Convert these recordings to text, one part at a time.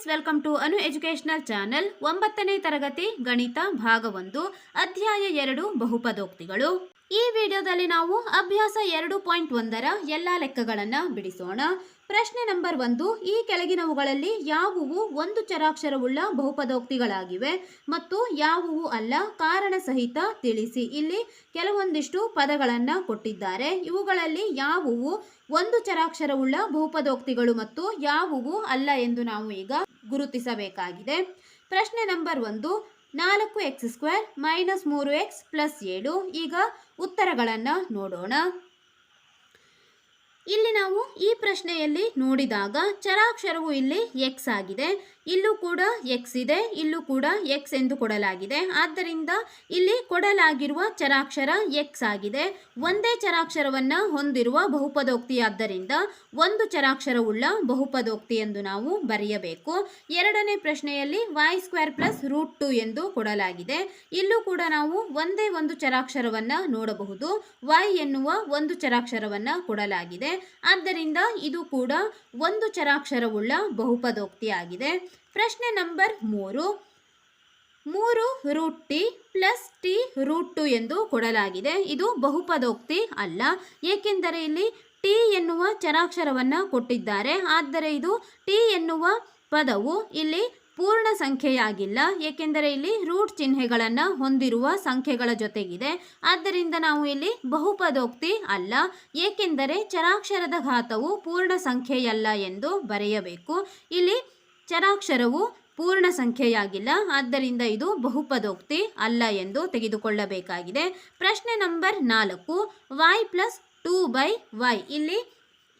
Friends welcome to Anu educational channel ಒಂಬತ್ತನೇ ತರಗತಿ, ಗಣಿತ ಭಾಗ ಒಂದು, ಅಧ್ಯಾಯ ಎರಡು, ಬಹುಪದೋಕ್ತಿಗಳು. ಈ ವಿಡಿಯೋದಲ್ಲಿ ನಾವು ಅಭ್ಯಾಸ ಎರಡು ಪಾಯಿಂಟ್ ಒಂದರ ಎಲ್ಲಾ ಲೆಕ್ಕಗಳನ್ನು ಬಿಡಿಸೋಣ. ಪ್ರಶ್ನೆ ನಂಬರ್ ಒಂದು, ಈ ಕೆಳಗಿನವುಗಳಲ್ಲಿ ಯಾವುವು ಒಂದು ಚರಾಕ್ಷರವುಳ್ಳ ಬಹುಪದೋಕ್ತಿಗಳಾಗಿವೆ ಮತ್ತು ಯಾವುವು ಅಲ್ಲ ಕಾರಣ ಸಹಿತ ತಿಳಿಸಿ. ಇಲ್ಲಿ ಕೆಲವೊಂದಿಷ್ಟು ಪದಗಳನ್ನು ಕೊಟ್ಟಿದ್ದಾರೆ. ಇವುಗಳಲ್ಲಿ ಯಾವುವು ಒಂದು ಚರಾಕ್ಷರವುಳ್ಳ ಬಹುಪದೋಕ್ತಿಗಳು ಮತ್ತು ಯಾವುವು ಅಲ್ಲ ಎಂದು ನಾವು ಈಗ ಗುರುತಿಸಬೇಕಾಗಿದೆ. ಪ್ರಶ್ನೆ ನಂಬರ್ ಒಂದು, ನಾಲ್ಕು ಎಕ್ಸ್ ಸ್ಕ್ವೇರ್ ಮೈನಸ್ ಮೂರು ಎಕ್ಸ್ ಪ್ಲಸ್ ಏಳು. ಈಗ ಉತ್ತರಗಳನ್ನು ನೋಡೋಣ. ಇಲ್ಲಿ ನಾವು ಈ ಪ್ರಶ್ನೆಯಲ್ಲಿ ನೋಡಿದಾಗ ಚರಾಕ್ಷರವು ಇಲ್ಲಿ ಎಕ್ಸ್ ಆಗಿದೆ. ಇಲ್ಲೂ ಕೂಡ ಎಕ್ಸ್ ಇದೆ, ಇಲ್ಲೂ ಕೂಡ ಎಕ್ಸ್ ಎಂದು ಕೊಡಲಾಗಿದೆ. ಆದ್ದರಿಂದ ಇಲ್ಲಿ ಕೊಡಲಾಗಿರುವ ಚರಾಕ್ಷರ ಎಕ್ಸ್ ಆಗಿದೆ. ಒಂದೇ ಚರಾಕ್ಷರವನ್ನು ಹೊಂದಿರುವ ಬಹುಪದೋಕ್ತಿಯಾದ್ದರಿಂದ ಒಂದು ಚರಾಕ್ಷರವುಳ್ಳ ಬಹುಪದೋಕ್ತಿ ಎಂದು ನಾವು ಬರೆಯಬೇಕು. ಎರಡನೇ ಪ್ರಶ್ನೆಯಲ್ಲಿ y square plus root two ಎಂದು ಕೊಡಲಾಗಿದೆ. ಇಲ್ಲೂ ಕೂಡ ನಾವು ಒಂದೇ ಒಂದು ಚರಾಕ್ಷರವನ್ನು ನೋಡಬಹುದು. ವೈ ಎನ್ನುವ ಒಂದು ಚರಾಕ್ಷರವನ್ನು ಕೊಡಲಾಗಿದೆ. ಆದ್ದರಿಂದ ಇದು ಕೂಡ ಒಂದು ಚರಾಕ್ಷರವುಳ್ಳ ಬಹುಪದೋಕ್ತಿಯಾಗಿದೆ. ಪ್ರಶ್ನೆ ನಂಬರ್ ಮೂರು. ಮೂರು root t plus t root two ಎಂದು ಕೊಡಲಾಗಿದೆ. ಇದು ಬಹುಪದೋಕ್ತಿ ಅಲ್ಲ. ಏಕೆಂದರೆ ಇಲ್ಲಿ ಟಿ ಎನ್ನುವ ಚರಾಕ್ಷರವನ್ನು ಕೊಟ್ಟಿದ್ದಾರೆ. ಆದರೆ ಇದು ಟಿ ಎನ್ನುವ ಪದವು ಇಲ್ಲಿ ಪೂರ್ಣ ಸಂಖ್ಯೆಯಾಗಿಲ್ಲ. ಏಕೆಂದರೆ ಇಲ್ಲಿ ರೂಟ್ ಚಿಹ್ನೆಗಳನ್ನು ಹೊಂದಿರುವ ಸಂಖ್ಯೆಗಳ ಜೊತೆಗಿದೆ. ಆದ್ದರಿಂದ ನಾವು ಇಲ್ಲಿ ಬಹುಪದೋಕ್ತಿ ಅಲ್ಲ. ಏಕೆಂದರೆ ಚರಾಕ್ಷರದ ಘಾತವು ಪೂರ್ಣ ಸಂಖ್ಯೆಯಲ್ಲ ಎಂದು ಬರೆಯಬೇಕು. ಇಲ್ಲಿ ಚರಾಕ್ಷರವು ಪೂರ್ಣ ಸಂಖ್ಯೆಯಾಗಿಲ್ಲ. ಆದ್ದರಿಂದ ಇದು ಬಹುಪದೋಕ್ತಿ ಅಲ್ಲ ಎಂದು ತೆಗೆದುಕೊಳ್ಳಬೇಕಾಗಿದೆ. ಪ್ರಶ್ನೆ ನಂಬರ್ ನಾಲ್ಕು. Y plus two by y ಇಲ್ಲಿ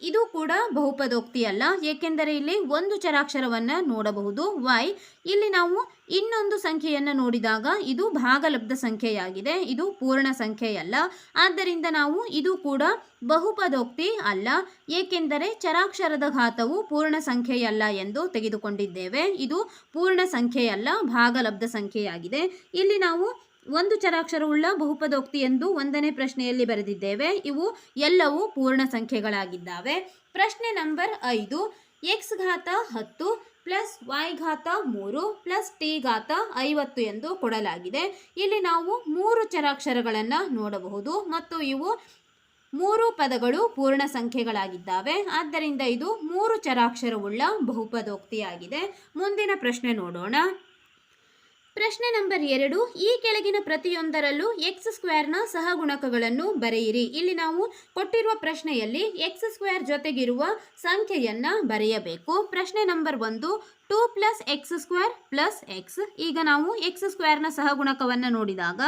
ಇದು ಕೂಡ ಬಹುಪದೋಕ್ತಿ ಅಲ್ಲ ಏಕೆಂದರೆ ಇಲ್ಲಿ ಒಂದು ಚರಾಕ್ಷರವನ್ನು ನೋಡಬಹುದು. ವೈ ಇಲ್ಲಿ ನಾವು ಇನ್ನೊಂದು ಸಂಖ್ಯೆಯನ್ನು ನೋಡಿದಾಗ ಇದು ಭಾಗಲಬ್ಧ ಸಂಖ್ಯೆಯಾಗಿದೆ, ಇದು ಪೂರ್ಣ ಸಂಖ್ಯೆಯಲ್ಲ. ಆದ್ದರಿಂದ ನಾವು ಇದು ಕೂಡ ಬಹುಪದೋಕ್ತಿ ಅಲ್ಲ, ಏಕೆಂದರೆ ಚರಾಕ್ಷರದ ಘಾತವು ಪೂರ್ಣ ಸಂಖ್ಯೆಯಲ್ಲ ಎಂದು ತೆಗೆದುಕೊಂಡಿದ್ದೇವೆ. ಇದು ಪೂರ್ಣ ಸಂಖ್ಯೆಯಲ್ಲ, ಭಾಗಲಬ್ಧ ಸಂಖ್ಯೆಯಾಗಿದೆ. ಇಲ್ಲಿ ನಾವು ಒಂದು ಚರಾಕ್ಷರವುಳ್ಳ ಬಹುಪದೋಕ್ತಿ ಎಂದು ಒಂದನೇ ಪ್ರಶ್ನೆಯಲ್ಲಿ ಬರೆದಿದ್ದೇವೆ. ಇವು ಎಲ್ಲವೂ ಪೂರ್ಣ ಸಂಖ್ಯೆಗಳಾಗಿದ್ದಾವೆ. ಪ್ರಶ್ನೆ ನಂಬರ್ ಐದು ಎಕ್ಸ್ ಘಾತ ಹತ್ತು ಪ್ಲಸ್ ವೈ ಘಾತ ಮೂರು ಪ್ಲಸ್ ಟಿ ಘಾತ ಐವತ್ತು ಎಂದು ಕೊಡಲಾಗಿದೆ. ಇಲ್ಲಿ ನಾವು ಮೂರು ಚರಾಕ್ಷರಗಳನ್ನು ನೋಡಬಹುದು ಮತ್ತು ಇವು ಮೂರು ಪದಗಳು ಪೂರ್ಣ ಸಂಖ್ಯೆಗಳಾಗಿದ್ದಾವೆ. ಆದ್ದರಿಂದ ಇದು ಮೂರು ಚರಾಕ್ಷರವುಳ್ಳ ಬಹುಪದೋಕ್ತಿಯಾಗಿದೆ. ಮುಂದಿನ ಪ್ರಶ್ನೆ ನೋಡೋಣ. ಪ್ರಶ್ನೆ ನಂಬರ್ ಎರಡು, ಈ ಕೆಳಗಿನ ಪ್ರತಿಯೊಂದರಲ್ಲೂ ಎಕ್ಸ್ ಸ್ಕ್ವೇರ್ನ ಸಹಗುಣಕಗಳನ್ನು ಬರೆಯಿರಿ. ಇಲ್ಲಿ ನಾವು ಕೊಟ್ಟಿರುವ ಪ್ರಶ್ನೆಯಲ್ಲಿ ಎಕ್ಸ್ ಸ್ಕ್ವೇರ್ ಜೊತೆಗಿರುವ ಸಂಖ್ಯೆಯನ್ನು ಬರೆಯಬೇಕು. ಪ್ರಶ್ನೆ ನಂಬರ್ ಒಂದು two plus x square plus x ಈಗ ನಾವು ಎಕ್ಸ್ ಸ್ಕ್ವೇರ್ನ ಸಹಗುಣಕವನ್ನು ನೋಡಿದಾಗ,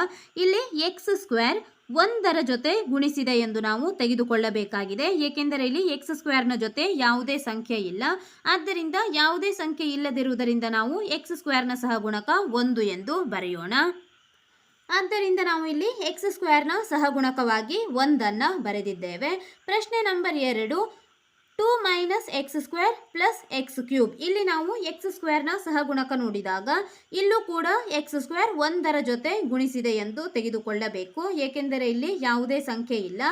ಇಲ್ಲಿ ಎಕ್ಸ್ ಸ್ಕ್ವೇರ್ ಒಂದರ ಜೊತೆ ಗುಣಿಸಿದೆ ಎಂದು ನಾವು ತೆಗೆದುಕೊಳ್ಳಬೇಕಾಗಿದೆ. ಏಕೆಂದರೆ ಇಲ್ಲಿ ಎಕ್ಸ್ ಸ್ಕ್ವೇರ್ನ ಜೊತೆ ಯಾವುದೇ ಸಂಖ್ಯೆ ಇಲ್ಲ. ಆದ್ದರಿಂದ ಯಾವುದೇ ಸಂಖ್ಯೆ ಇಲ್ಲದಿರುವುದರಿಂದ ನಾವು ಎಕ್ಸ್ ಸ್ಕ್ವೇರ್ನ ಸಹಗುಣಕ ಒಂದು ಎಂದು ಬರೆಯೋಣ. ಆದ್ದರಿಂದ ನಾವು ಇಲ್ಲಿ ಎಕ್ಸ್ ಸ್ಕ್ವೇರ್ನ ಸಹಗುಣಕವಾಗಿ ಒಂದನ್ನು ಬರೆದಿದ್ದೇವೆ. ಪ್ರಶ್ನೆ ನಂಬರ್ ಎರಡು two minus x square plus x cube. ಇಲ್ಲಿ ನಾವು ಎಕ್ಸ್ ಸ್ಕ್ವೇರ್ನ ಸಹಗುಣಕ ನೋಡಿದಾಗ ಇಲ್ಲೂ ಕೂಡ ಎಕ್ಸ್ ಸ್ಕ್ವೇರ್ ಒಂದರ ಜೊತೆ ಗುಣಿಸಿದೆ ಎಂದು ತೆಗೆದುಕೊಳ್ಳಬೇಕು. ಏಕೆಂದರೆ ಇಲ್ಲಿ ಯಾವುದೇ ಸಂಖ್ಯೆ ಇಲ್ಲ.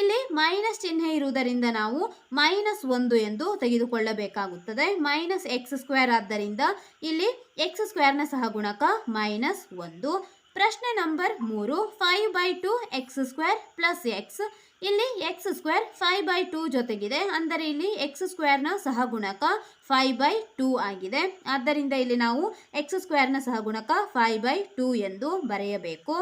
ಇಲ್ಲಿ ಮೈನಸ್ ಚಿಹ್ನೆ ಇರುವುದರಿಂದ ನಾವು ಮೈನಸ್ ಒಂದು ಎಂದು ತೆಗೆದುಕೊಳ್ಳಬೇಕಾಗುತ್ತದೆ. ಮೈನಸ್ ಎಕ್ಸ್ ಸ್ಕ್ವೇರ್ ಆದ್ದರಿಂದ ಇಲ್ಲಿ ಎಕ್ಸ್ ಸ್ಕ್ವೇರ್ನ ಸಹಗುಣಕ ಮೈನಸ್ ಒಂದು. ಪ್ರಶ್ನೆ ನಂಬರ್ ಮೂರು five by two x square plus x ಇಲ್ಲಿ x square five by two ಜೊತೆಗಿದೆ. ಅಂದರೆ ಇಲ್ಲಿ ಎಕ್ಸ್ ಸ್ಕ್ವೇರ್ನ ಸಹಗುಣಕ ಫೈವ್ ಬೈ ಟೂ ಆಗಿದೆ. ಆದ್ದರಿಂದ ಇಲ್ಲಿ ನಾವು ಎಕ್ಸ್ ಸ್ಕ್ವೇರ್ನ ಸಹಗುಣಕ ಫೈವ್ ಬೈ ಟೂ ಎಂದು ಬರೆಯಬೇಕು.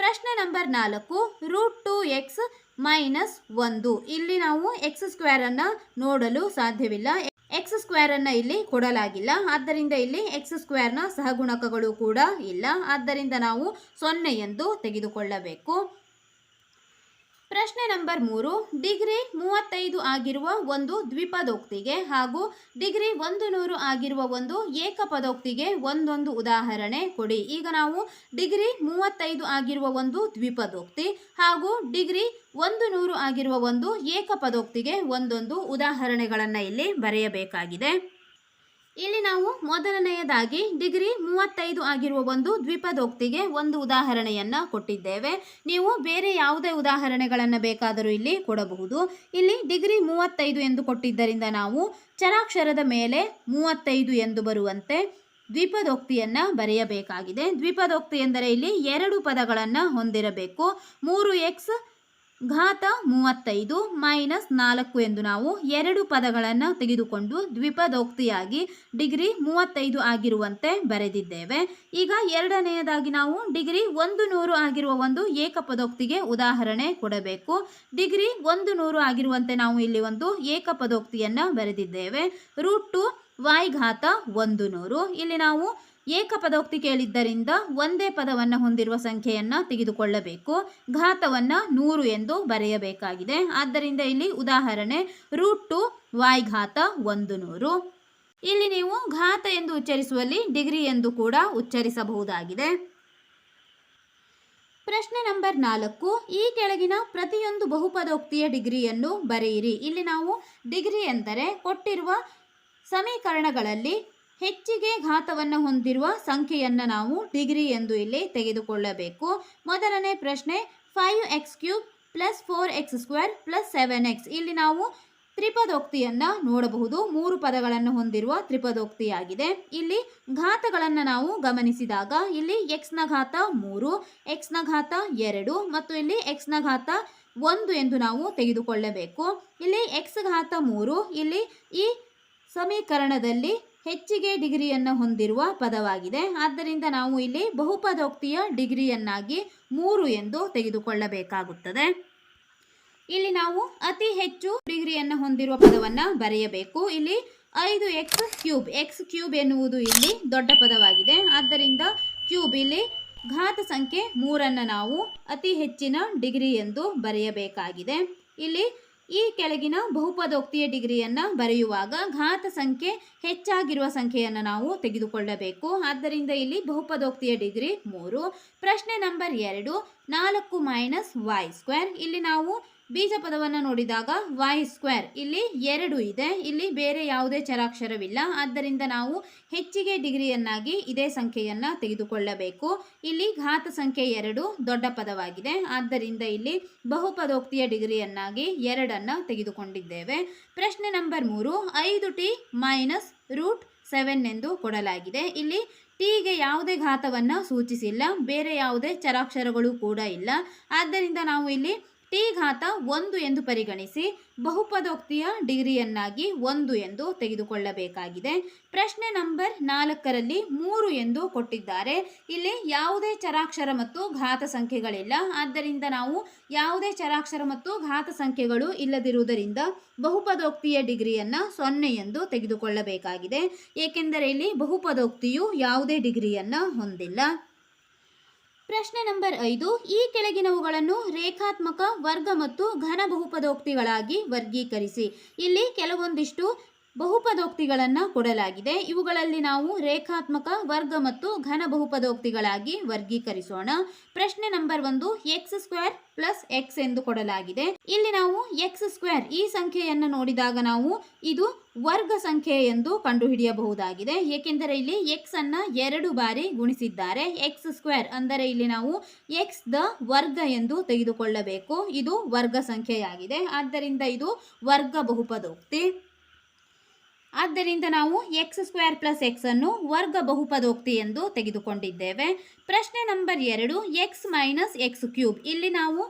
ಪ್ರಶ್ನೆ ನಂಬರ್ ನಾಲ್ಕು ರೂಟ್ ಟು ಎಕ್ಸ್ ಮೈನಸ್ ಒಂದು. ಇಲ್ಲಿ ನಾವು ಎಕ್ಸ್ ಸ್ಕ್ವೇರನ್ನು ನೋಡಲು ಸಾಧ್ಯವಿಲ್ಲ. ಎಕ್ಸ್ ಸ್ಕ್ವೇರನ್ನು ಇಲ್ಲಿ ಕೊಡಲಾಗಿಲ್ಲ. ಆದ್ದರಿಂದ ಇಲ್ಲಿ ಎಕ್ಸ್ ಸ್ಕ್ವೇರ್ನ ಸಹಗುಣಕಗಳು ಕೂಡ ಇಲ್ಲ. ಆದ್ದರಿಂದ ನಾವು ಸೊನ್ನೆ ಎಂದು ತೆಗೆದುಕೊಳ್ಳಬೇಕು. ಪ್ರಶ್ನೆ ನಂಬರ್ ಮೂರು, ಡಿಗ್ರಿ ಮೂವತ್ತೈದು ಆಗಿರುವ ಒಂದು ದ್ವಿಪದೋಕ್ತಿಗೆ ಹಾಗೂ ಡಿಗ್ರಿ ಒಂದು ನೂರು ಆಗಿರುವ ಒಂದು ಏಕಪದೋಕ್ತಿಗೆ ಒಂದೊಂದು ಉದಾಹರಣೆ ಕೊಡಿ. ಈಗ ನಾವು ಡಿಗ್ರಿ ಮೂವತ್ತೈದು ಆಗಿರುವ ಒಂದು ದ್ವಿಪದೋಕ್ತಿ ಹಾಗೂ ಡಿಗ್ರಿ ಒಂದು ನೂರು ಆಗಿರುವ ಒಂದು ಏಕಪದೋಕ್ತಿಗೆ ಒಂದೊಂದು ಉದಾಹರಣೆಗಳನ್ನು ಇಲ್ಲಿ ಬರೆಯಬೇಕಾಗಿದೆ. ಇಲ್ಲಿ ನಾವು ಮೊದಲನೆಯದಾಗಿ ಡಿಗ್ರಿ ಮೂವತ್ತೈದು ಆಗಿರುವ ಒಂದು ದ್ವಿಪದೋಕ್ತಿಗೆ ಒಂದು ಉದಾಹರಣೆಯನ್ನು ಕೊಟ್ಟಿದ್ದೇವೆ. ನೀವು ಬೇರೆ ಯಾವುದೇ ಉದಾಹರಣೆಗಳನ್ನು ಬೇಕಾದರೂ ಇಲ್ಲಿ ಕೊಡಬಹುದು. ಇಲ್ಲಿ ಡಿಗ್ರಿ ಮೂವತ್ತೈದು ಎಂದು ಕೊಟ್ಟಿದ್ದರಿಂದ ನಾವು ಚರಾಕ್ಷರದ ಮೇಲೆ ಮೂವತ್ತೈದು ಎಂದು ಬರುವಂತೆ ದ್ವಿಪದೋಕ್ತಿಯನ್ನು ಬರೆಯಬೇಕಾಗಿದೆ. ದ್ವಿಪದೋಕ್ತಿ ಎಂದರೆ ಇಲ್ಲಿ ಎರಡು ಪದಗಳನ್ನು ಹೊಂದಿರಬೇಕು. ಮೂರು ಎಕ್ಸ್ ಘಾತ ಮೂವತ್ತೈದು ಮೈನಸ್ ನಾಲ್ಕು ಎಂದು ನಾವು ಎರಡು ಪದಗಳನ್ನು ತೆಗೆದುಕೊಂಡು ದ್ವಿಪದೋಕ್ತಿಯಾಗಿ ಡಿಗ್ರಿ ಮೂವತ್ತೈದು ಆಗಿರುವಂತೆ ಬರೆದಿದ್ದೇವೆ. ಈಗ ಎರಡನೆಯದಾಗಿ ನಾವು ಡಿಗ್ರಿ ಒಂದು ನೂರು ಆಗಿರುವ ಒಂದು ಏಕಪದೋಕ್ತಿಗೆ ಉದಾಹರಣೆ ಕೊಡಬೇಕು. ಡಿಗ್ರಿ ಒಂದು ನೂರು ಆಗಿರುವಂತೆ ನಾವು ಇಲ್ಲಿ ಒಂದು ಏಕಪದೋಕ್ತಿಯನ್ನು ಬರೆದಿದ್ದೇವೆ. ರೂಟ್ ಟು ವಾಯ್ ಘಾತ ಒಂದು ನೂರು. ಇಲ್ಲಿ ನಾವು ಏಕಪದೋಕ್ತಿ ಕೇಳಿದ್ದರಿಂದ ಒಂದೇ ಪದವನ್ನು ಹೊಂದಿರುವ ಸಂಖ್ಯೆಯನ್ನು ತೆಗೆದುಕೊಳ್ಳಬೇಕು. ಘಾತವನ್ನು ನೂರು ಎಂದು ಬರೆಯಬೇಕಾಗಿದೆ. ಆದ್ದರಿಂದ ಇಲ್ಲಿ ಉದಾಹರಣೆ ರೂಟ್ ಟು ವಾಯ್ ಘಾತ ಒಂದು ನೂರು. ಇಲ್ಲಿ ನೀವು ಘಾತ ಎಂದು ಉಚ್ಚರಿಸುವಲ್ಲಿ ಡಿಗ್ರಿ ಎಂದು ಕೂಡ ಉಚ್ಚರಿಸಬಹುದಾಗಿದೆ. ಪ್ರಶ್ನೆ ನಂಬರ್ ನಾಲ್ಕು. ಈ ಕೆಳಗಿನ ಪ್ರತಿಯೊಂದು ಬಹುಪದೋಕ್ತಿಯ ಡಿಗ್ರಿಯನ್ನು ಬರೆಯಿರಿ. ಇಲ್ಲಿ ನಾವು ಡಿಗ್ರಿ ಎಂದರೆ ಕೊಟ್ಟಿರುವ ಸಮೀಕರಣಗಳಲ್ಲಿ ಹೆಚ್ಚಿಗೆ ಘಾತವನ್ನು ಹೊಂದಿರುವ ಸಂಖ್ಯೆಯನ್ನು ನಾವು ಡಿಗ್ರಿ ಎಂದು ಇಲ್ಲಿ ತೆಗೆದುಕೊಳ್ಳಬೇಕು. ಮೊದಲನೇ ಪ್ರಶ್ನೆ five x cube plus four x square plus seven x ಇಲ್ಲಿ ನಾವು ತ್ರಿಪದೋಕ್ತಿಯನ್ನು ನೋಡಬಹುದು. ಮೂರು ಪದಗಳನ್ನು ಹೊಂದಿರುವ ತ್ರಿಪದೋಕ್ತಿಯಾಗಿದೆ. ಇಲ್ಲಿ ಘಾತಗಳನ್ನು ನಾವು ಗಮನಿಸಿದಾಗ ಇಲ್ಲಿ ಎಕ್ಸ್ನ ಘಾತ ಮೂರು ಎಕ್ಸ್ನ ಘಾತ ಎರಡು ಮತ್ತು ಇಲ್ಲಿ ಎಕ್ಸ್ನ ಘಾತ ಒಂದು ಎಂದು ನಾವು ತೆಗೆದುಕೊಳ್ಳಬೇಕು. ಇಲ್ಲಿ ಎಕ್ಸ್ ಘಾತ ಮೂರು, ಇಲ್ಲಿ ಈ ಸಮೀಕರಣದಲ್ಲಿ ಹೆಚ್ಚಿಗೆ ಡಿಗ್ರಿಯನ್ನು ಹೊಂದಿರುವ ಪದವಾಗಿದೆ. ಆದ್ದರಿಂದ ನಾವು ಇಲ್ಲಿ ಬಹುಪದೋಕ್ತಿಯ ಡಿಗ್ರಿಯನ್ನಾಗಿ ಮೂರು ಎಂದು ತೆಗೆದುಕೊಳ್ಳಬೇಕಾಗುತ್ತದೆ. ಇಲ್ಲಿ ನಾವು ಅತಿ ಹೆಚ್ಚು ಡಿಗ್ರಿಯನ್ನು ಹೊಂದಿರುವ ಪದವನ್ನು ಬರೆಯಬೇಕು. ಇಲ್ಲಿ ಐದು ಎಕ್ಸ್ ಕ್ಯೂಬ್ ಎಕ್ಸ್ ಕ್ಯೂಬ್ ಎನ್ನುವುದು ಇಲ್ಲಿ ದೊಡ್ಡ ಪದವಾಗಿದೆ. ಆದ್ದರಿಂದ ಕ್ಯೂಬ್ ಇಲ್ಲಿ ಘಾತ ಸಂಖ್ಯೆ ಮೂರನ್ನು ನಾವು ಅತಿ ಹೆಚ್ಚಿನ ಡಿಗ್ರಿ ಎಂದು ಬರೆಯಬೇಕಾಗಿದೆ. ಇಲ್ಲಿ ಈ ಕೆಳಗಿನ ಬಹುಪದೋಕ್ತಿಯ ಡಿಗ್ರಿಯನ್ನು ಬರೆಯುವಾಗ ಘಾತ ಸಂಖ್ಯೆ ಹೆಚ್ಚಾಗಿರುವ ಸಂಖ್ಯೆಯನ್ನು ನಾವು ತೆಗೆದುಕೊಳ್ಳಬೇಕು. ಆದ್ದರಿಂದ ಇಲ್ಲಿ ಬಹುಪದೋಕ್ತಿಯ ಡಿಗ್ರಿ ಮೂರು, ಪ್ರಶ್ನೆ ನಂಬರ್ ಎರಡು, ನಾಲ್ಕು ಮೈನಸ್ ವಾಯ್ ಸ್ಕ್ವೇರ್ ಇಲ್ಲಿ ನಾವು ಬೀಜ ಪದವನ್ನು ನೋಡಿದಾಗ ವೈ ಸ್ಕ್ವೇರ್ ಇಲ್ಲಿ ಎರಡು ಇದೆ. ಇಲ್ಲಿ ಬೇರೆ ಯಾವುದೇ ಚರಾಕ್ಷರವಿಲ್ಲ. ಆದ್ದರಿಂದ ನಾವು ಹೆಚ್ಚಿಗೆ ಡಿಗ್ರಿಯನ್ನಾಗಿ ಇದೇ ಸಂಖ್ಯೆಯನ್ನು ತೆಗೆದುಕೊಳ್ಳಬೇಕು. ಇಲ್ಲಿ ಘಾತ ಸಂಖ್ಯೆ ಎರಡು ದೊಡ್ಡ ಪದವಾಗಿದೆ. ಆದ್ದರಿಂದ ಇಲ್ಲಿ ಬಹುಪದೋಕ್ತಿಯ ಡಿಗ್ರಿಯನ್ನಾಗಿ ಎರಡನ್ನು ತೆಗೆದುಕೊಂಡಿದ್ದೇವೆ. ಪ್ರಶ್ನೆ ನಂಬರ್ ಮೂರು, ಐದು ಟಿ ಮೈನಸ್ ರೂಟ್ ಸೆವೆನ್ ಎಂದು ಕೊಡಲಾಗಿದೆ. ಇಲ್ಲಿ ಟಿಗೆ ಯಾವುದೇ ಘಾತವನ್ನು ಸೂಚಿಸಿಲ್ಲ. ಬೇರೆ ಯಾವುದೇ ಚರಾಕ್ಷರಗಳು ಕೂಡ ಇಲ್ಲ. ಆದ್ದರಿಂದ ನಾವು ಇಲ್ಲಿ ಟಿ ಘಾತ ಒಂದು ಎಂದು ಪರಿಗಣಿಸಿ ಬಹುಪದೋಕ್ತಿಯ ಡಿಗ್ರಿಯನ್ನಾಗಿ ಒಂದು ಎಂದು ತೆಗೆದುಕೊಳ್ಳಬೇಕಾಗಿದೆ. ಪ್ರಶ್ನೆ ನಂಬರ್ ನಾಲ್ಕರಲ್ಲಿ ಮೂರು ಎಂದು ಕೊಟ್ಟಿದ್ದಾರೆ. ಇಲ್ಲಿ ಯಾವುದೇ ಚರಾಕ್ಷರ ಮತ್ತು ಘಾತ ಸಂಖ್ಯೆಗಳಿಲ್ಲ. ಆದ್ದರಿಂದ ನಾವು ಯಾವುದೇ ಚರಾಕ್ಷರ ಮತ್ತು ಘಾತ ಸಂಖ್ಯೆಗಳು ಇಲ್ಲದಿರುವುದರಿಂದ ಬಹುಪದೋಕ್ತಿಯ ಡಿಗ್ರಿಯನ್ನು ಸೊನ್ನೆ ಎಂದು ತೆಗೆದುಕೊಳ್ಳಬೇಕಾಗಿದೆ. ಏಕೆಂದರೆ ಇಲ್ಲಿ ಬಹುಪದೋಕ್ತಿಯು ಯಾವುದೇ ಡಿಗ್ರಿಯನ್ನು ಹೊಂದಿಲ್ಲ. ಪ್ರಶ್ನೆ ನಂಬರ್ ಐದು ಈ ಕೆಳಗಿನವುಗಳನ್ನು ರೇಖಾತ್ಮಕ ವರ್ಗ ಮತ್ತು ಘನ ಬಹುಪದೋಕ್ತಿಗಳಾಗಿ ವರ್ಗೀಕರಿಸಿ. ಇಲ್ಲಿ ಕೆಲವೊಂದಿಷ್ಟು ಬಹುಪದೋಕ್ತಿಗಳನ್ನು ಕೊಡಲಾಗಿದೆ. ಇವುಗಳಲ್ಲಿ ನಾವು ರೇಖಾತ್ಮಕ, ವರ್ಗ ಮತ್ತು ಘನ ಬಹುಪದೋಕ್ತಿಗಳಾಗಿ ವರ್ಗೀಕರಿಸೋಣ. ಪ್ರಶ್ನೆ ನಂಬರ್ ಒಂದು ಎಕ್ಸ್ ಸ್ಕ್ವೇರ್ ಪ್ಲಸ್ ಎಕ್ಸ್ ಎಂದು ಕೊಡಲಾಗಿದೆ. ಇಲ್ಲಿ ನಾವು ಎಕ್ಸ್ ಸ್ಕ್ವೇರ್ ಈ ಸಂಖ್ಯೆಯನ್ನು ನೋಡಿದಾಗ ನಾವು ಇದು ವರ್ಗ ಸಂಖ್ಯೆ ಎಂದು ಕಂಡುಹಿಡಿಯಬಹುದಾಗಿದೆ. ಏಕೆಂದರೆ ಇಲ್ಲಿ ಎಕ್ಸ್ ಅನ್ನ ಎರಡು ಬಾರಿ ಗುಣಿಸಿದ್ದಾರೆ. ಎಕ್ಸ್ ಸ್ಕ್ವೇರ್ ಅಂದರೆ ಇಲ್ಲಿ ನಾವು ಎಕ್ಸ್ ದ ವರ್ಗ ಎಂದು ತೆಗೆದುಕೊಳ್ಳಬೇಕು. ಇದು ವರ್ಗ ಸಂಖ್ಯೆಯಾಗಿದೆ. ಆದ್ದರಿಂದ ಇದು ವರ್ಗ ಬಹುಪದೋಕ್ತಿ. ಆದ್ದರಿಂದ ನಾವು ಎಕ್ಸ್ ಸ್ಕ್ವೇರ್ ಪ್ಲಸ್ ಎಕ್ಸ್ ಅನ್ನು ವರ್ಗ ಬಹುಪದೋಕ್ತಿ ಎಂದು ತೆಗೆದುಕೊಂಡಿದ್ದೇವೆ. ಪ್ರಶ್ನೆ ನಂಬರ್ ಎರಡು ಎಕ್ಸ್ ಮೈನಸ್ ಎಕ್ಸ್ ಕ್ಯೂಬ್ ಇಲ್ಲಿ ನಾವು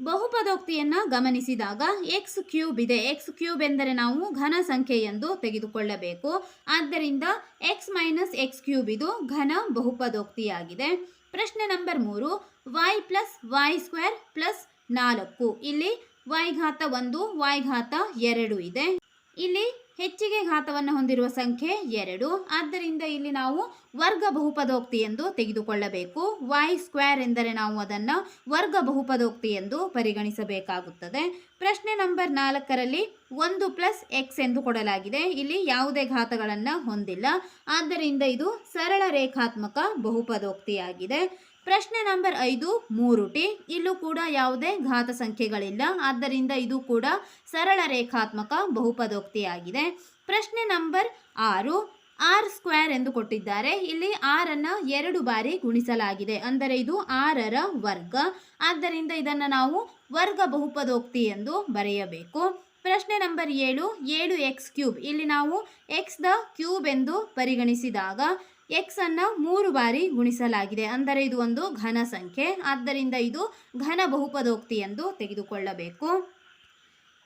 ಬಹುಪದೋಕ್ತಿಯನ್ನು ಗಮನಿಸಿದಾಗ ಎಕ್ಸ್ ಕ್ಯೂಬ್ ಇದೆ. ಎಕ್ಸ್ ಕ್ಯೂಬ್ ಎಂದರೆ ನಾವು ಘನ ಸಂಖ್ಯೆ ಎಂದು ತೆಗೆದುಕೊಳ್ಳಬೇಕು. ಆದ್ದರಿಂದ ಎಕ್ಸ್ ಮೈನಸ್ ಎಕ್ಸ್ ಕ್ಯೂಬ್ ಇದು ಘನ ಬಹುಪದೋಕ್ತಿಯಾಗಿದೆ. ಪ್ರಶ್ನೆ ನಂಬರ್ ಮೂರು y plus y square plus ನಾಲ್ಕು. ಇಲ್ಲಿ ವೈ ಘಾತ ಒಂದು ವೈ ಘಾತ ಎರಡು ಇದೆ. ಇಲ್ಲಿ ಹೆಚ್ಚಿಗೆ ಘಾತವನ್ನು ಹೊಂದಿರುವ ಸಂಖ್ಯೆ ಎರಡು. ಆದ್ದರಿಂದ ಇಲ್ಲಿ ನಾವು ವರ್ಗ ಬಹುಪದೋಕ್ತಿ ಎಂದು ತೆಗೆದುಕೊಳ್ಳಬೇಕು. ವೈ ಸ್ಕ್ವೇರ್ ಎಂದರೆ ನಾವು ಅದನ್ನು ವರ್ಗ ಬಹುಪದೋಕ್ತಿ ಎಂದು ಪರಿಗಣಿಸಬೇಕಾಗುತ್ತದೆ. ಪ್ರಶ್ನೆ ನಂಬರ್ ನಾಲ್ಕರಲ್ಲಿ ಒಂದು ಪ್ಲಸ್ ಎಕ್ಸ್ ಎಂದು ಕೊಡಲಾಗಿದೆ. ಇಲ್ಲಿ ಯಾವುದೇ ಘಾತಗಳನ್ನು ಹೊಂದಿಲ್ಲ. ಆದ್ದರಿಂದ ಇದು ಸರಳ ರೇಖಾತ್ಮಕ ಬಹುಪದೋಕ್ತಿಯಾಗಿದೆ. ಪ್ರಶ್ನೆ ನಂಬರ್ ಐದು, ಮೂರು ಟಿ. ಇಲ್ಲೂ ಕೂಡ ಯಾವುದೇ ಘಾತ ಸಂಖ್ಯೆಗಳಿಲ್ಲ. ಆದ್ದರಿಂದ ಇದು ಕೂಡ ಸರಳ ರೇಖಾತ್ಮಕ ಬಹುಪದೋಕ್ತಿಯಾಗಿದೆ. ಪ್ರಶ್ನೆ ನಂಬರ್ ಆರು, ಆರ್ ಸ್ಕ್ವೇರ್ ಎಂದು ಕೊಟ್ಟಿದ್ದಾರೆ. ಇಲ್ಲಿ ಆರನ್ನು ಎರಡು ಬಾರಿ ಗುಣಿಸಲಾಗಿದೆ. ಅಂದರೆ ಇದು ಆರರ ವರ್ಗ. ಆದ್ದರಿಂದ ಇದನ್ನು ನಾವು ವರ್ಗ ಬಹುಪದೋಕ್ತಿ ಎಂದು ಬರೆಯಬೇಕು. ಪ್ರಶ್ನೆ ನಂಬರ್ ಏಳು ಏಳು ಎಕ್ಸ್ ಕ್ಯೂಬ್. ಇಲ್ಲಿ ನಾವು ಎಕ್ಸ್ ದ ಕ್ಯೂಬ್ ಎಂದು ಪರಿಗಣಿಸಿದಾಗ ಎಕ್ಸ್ ಅನ್ನು ಮೂರು ಬಾರಿ ಗುಣಿಸಲಾಗಿದೆ. ಅಂದರೆ ಇದು ಒಂದು ಘನ ಸಂಖ್ಯೆ. ಆದ್ದರಿಂದ ಇದು ಘನ ಬಹುಪದೋಕ್ತಿ ಎಂದು ತೆಗೆದುಕೊಳ್ಳಬೇಕು.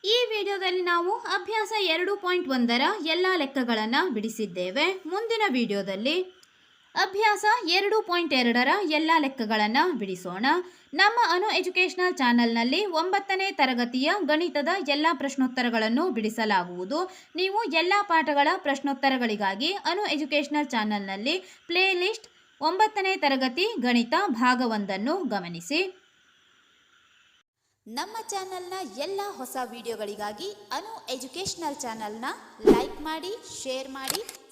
ಈ ವಿಡಿಯೋದಲ್ಲಿ ನಾವು ಅಭ್ಯಾಸ ಎರಡು ಪಾಯಿಂಟ್ ಒಂದರ ಎಲ್ಲ ಲೆಕ್ಕಗಳನ್ನು ಬಿಡಿಸಿದ್ದೇವೆ. ಮುಂದಿನ ವಿಡಿಯೋದಲ್ಲಿ ಅಭ್ಯಾಸ ಎರಡು ಪಾಯಿಂಟ್ ಎರಡರ ಎಲ್ಲ ಲೆಕ್ಕಗಳನ್ನು ಬಿಡಿಸೋಣ. ನಮ್ಮ ಅನು ಎಜುಕೇಷನಲ್ ಚಾನಲ್ನಲ್ಲಿ ಒಂಬತ್ತನೇ ತರಗತಿಯ ಗಣಿತದ ಎಲ್ಲ ಪ್ರಶ್ನೋತ್ತರಗಳನ್ನು ಬಿಡಿಸಲಾಗುವುದು. ನೀವು ಎಲ್ಲ ಪಾಠಗಳ ಪ್ರಶ್ನೋತ್ತರಗಳಿಗಾಗಿ ಅನು ಎಜುಕೇಷನಲ್ ಚಾನಲ್ನಲ್ಲಿ ಪ್ಲೇಲಿಸ್ಟ್ ಒಂಬತ್ತನೇ ತರಗತಿ ಗಣಿತ ಭಾಗವೊಂದನ್ನು ಗಮನಿಸಿ. ನಮ್ಮ ಚಾನೆಲ್ನ ಎಲ್ಲ ಹೊಸ ವಿಡಿಯೋಗಳಿಗಾಗಿ ಅನು ಎಜುಕೇಷನಲ್ ಚಾನೆಲ್ನ ಲೈಕ್ ಮಾಡಿ, ಶೇರ್ ಮಾಡಿ